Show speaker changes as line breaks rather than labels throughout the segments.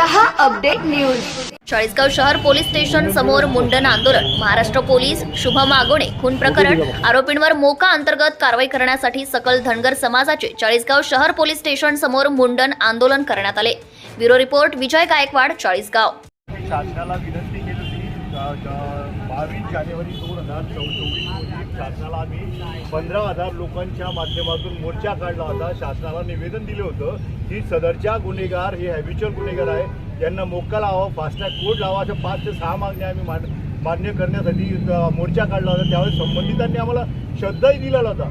Update news.
Chalisgaon शहर police station समोर मुंडन आंदोलन. महाराष्ट्र पोलीस शुभम आगोणे खून प्रकरण. आरोपींवर मोका अंतर्गत कारवाई करण्यासाठी सकल धनगर समाजाचे चाळीसगाव शहर पोलीस स्टेशन समोर मुंडन आंदोलन करण्यात आले. ब्युरो रिपोर्ट विजय गायकवाड चाळीसगाव
मी शासनाला विनंती केली होती बावीस जानेवारी दोन हजार चौचोवीस रोजी शासनाला आम्ही पंधरा हजार लोकांच्या माध्यमातून मोर्चा काढला होता. शासनाला निवेदन दिलं होतं की सदरच्या गुन्हेगार हे हॅबिच्युअल गुन्हेगार आहे. त्यांना मोक्का लावा फास्टॅग कोड लावा अशा पाच ते सहा मागण्या आम्ही मान मान्य करण्यासाठी मोर्चा काढला होता. त्यावेळेस संबंधितांनी आम्हाला शब्दही दिलेला होता.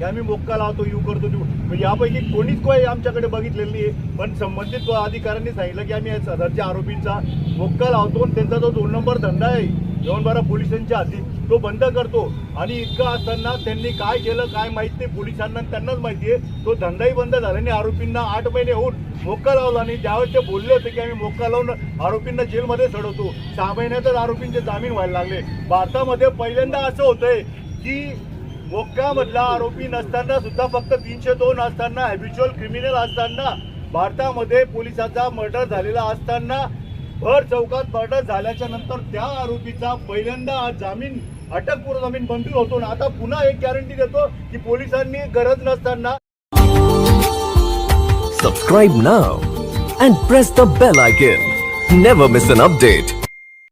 की आम्ही मोक्का लावतो यू करतो देऊ. म्हणजे यापैकी कोणीच काही आमच्याकडे बघितलेलं नाही पण संबंधित अधिकाऱ्यांनी सांगितलं की आम्ही या सदरच्या आरोपींचा मोक्का लावतो आणि त्यांचा जो दोन नंबर धंदा आहे जेवणबारा पोलिसांच्या हाती तो बंद करतो. आणि इतकं असताना त्यांनी काय केलं काय माहीत नाही. पोलिसांना आणि त्यांनाच माहिती आहे. तो धंदाही बंद झाल्याने आरोपींना आठ महिने होऊन मोक्का लावला. आणि ज्यावेळेस ते बोलले होते की आम्ही मोक्का लावून आरोपींना जेलमध्ये चढवतो सहा महिन्यातच आरोपींचे जामीन व्हायला लागले. भारतामध्ये पहिल्यांदा असं होतंय की मोक्कामधला आरोपी नसताना सुद्धा फक्त तीनशे दोन असताना हॅबिच्युअल क्रिमिनल असताना भारतामध्ये पोलिसाचा मर्डर झालेला असताना भर चौकात मर्डर झाल्याच्यानंतर त्या आरोपीचा पहिल्यांदा जामीन अटकपूर्व जामीन मंजूर होतो. ना आता पुन्हा एक गॅरंटी देतो की पोलिसांनी गरज नसताना
सबस्क्राईब ना and press the bell icon never miss an update